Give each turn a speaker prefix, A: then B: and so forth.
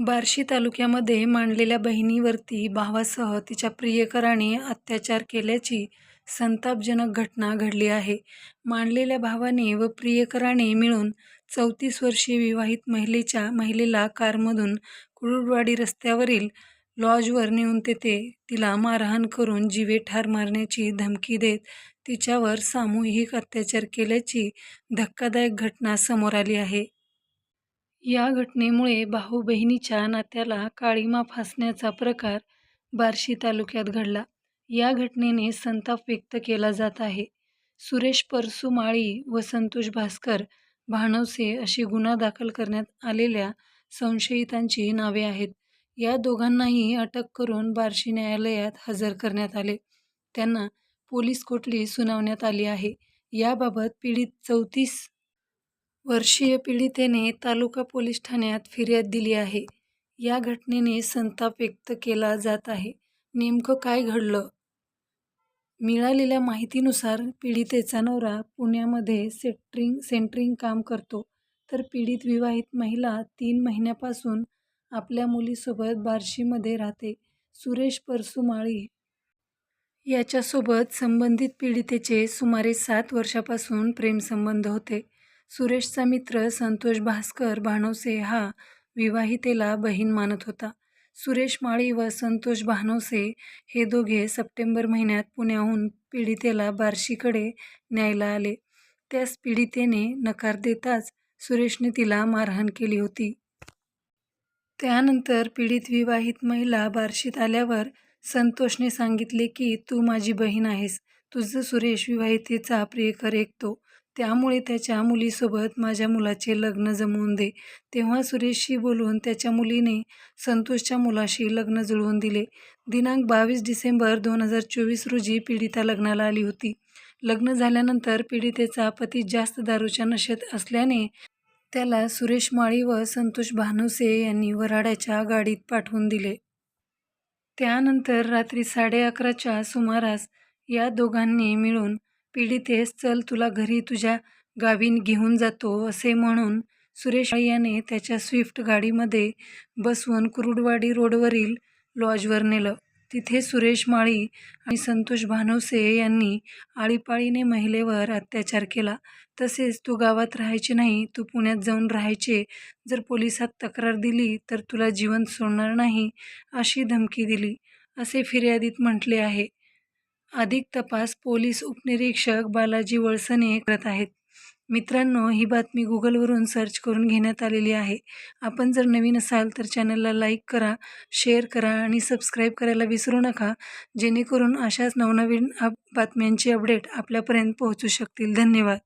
A: बार्शी तालुक्यामध्ये मांडलेल्या बहिणीवरती भावासह तिच्या प्रियकराने अत्याचार केल्याची संतापजनक घटना घडली आहे. मांडलेल्या भावाने व प्रियकराने मिळून चौतीस वर्षीय विवाहित महिलेच्या महिलेला कारमधून कुरुडवाडी रस्त्यावरील लॉजवर नेऊन तेथे तिला मारहाण करून जीवे ठार मारण्याची धमकी देत तिच्यावर सामूहिक अत्याचार केल्याची धक्कादायक घटना समोर आली आहे. या घटनेमुळे भाऊ बहिणीच्या नात्याला काळीमा फासण्याचा प्रकार बार्शी तालुक्यात घडला. या घटनेने संताप व्यक्त केला जात आहे. सुरेश परसुमाळी व संतोष भास्कर भानवसे अशी गुन्हा दाखल करण्यात आलेल्या संशयितांची नावे आहेत. या दोघांनाही अटक करून बार्शी न्यायालयात हजर करण्यात आले. त्यांना पोलीस कोठली सुनावण्यात आली आहे. याबाबत पीडित चौतीस वर्षीय पीडितेने तालुका पोलीस ठाण्यात फिर्याद दिली आहे. या घटनेने संताप व्यक्त केला जात आहे. नेमकं काय घडलं? मिळालेल्या माहितीनुसार पीडितेचा नवरा पुण्यामध्ये सेट्रिंग सेंट्रिंग काम करतो तर पीडित विवाहित महिला तीन महिन्यापासून आपल्या मुलीसोबत बार्शीमध्ये राहते. सुरेश परसुमाळी याच्यासोबत संबंधित पीडितेचे सुमारे सात वर्षापासून प्रेमसंबंध होते. सुरेशचा मित्र संतोष भास्कर भानोसे हा विवाहितेला बहीण मानत होता. सुरेश माळी व संतोष भानोसे हे दोघे सप्टेंबर महिन्यात पुण्याहून पीडितेला बार्शीकडे न्यायला आले. त्यास पीडितेने नकार देताच सुरेशने तिला मारहाण केली होती. त्यानंतर पीडित विवाहित महिला बार्शीत आल्यावर संतोषने सांगितले की तू माझी बहीण आहेस. तुझं सुरेश विवाहितेचा प्रियकर ऐकतो. त्यामुळे त्याच्या मुलीसोबत माझ्या मुलाचे लग्न जमवून दे. तेव्हा सुरेशशी बोलून त्याच्या मुलीने संतोषच्या मुलाशी लग्न जुळवून दिले. दिनांक बावीस डिसेंबर दोन हजार चोवीस रोजी पीडिता लग्नाला आली होती. लग्न झाल्यानंतर पीडितेचा पती जास्त दारूच्या नशेत असल्याने त्याला सुरेश माळी व संतोष भानुसे यांनी वराड्याच्या गाडीत पाठवून दिले. त्यानंतर रात्री साडे अकराच्या सुमारास या दोघांनी मिळून पीडितेस चल तुला घरी तुझ्या गावी घेऊन जातो असे म्हणून सुरेश याने त्याच्या स्विफ्ट गाडीमध्ये बसवून कुरुडवाडी रोडवरील लॉजवर नेलं. तिथे सुरेश माळी आणि संतोष भानोसे यांनी आळीपाळीने महिलेवर अत्याचार केला. तसेच तू गावात राहायचे नाही, तू पुण्यात जाऊन राहायचे, जर पोलिसात तक्रार दिली तर तुला जीवन सोडणार नाही अशी धमकी दिली, असे फिर्यादीत म्हटले आहे. अधिक तपास पोलीस उपनिरीक्षक बालाजी वळसने करत आहेत. मित्रांनो ही बातमी गुगलवरून सर्च करून घेण्यात आलेली आहे. आपण जर नवीन असाल तर चॅनलला लाईक करा, शेअर करा आणि सबस्क्राईब करायला विसरू नका जेणेकरून अशाच नवनवीन अप बातम्यांचे अपडेट आपल्यापर्यंत पोहोचू शकतील. धन्यवाद.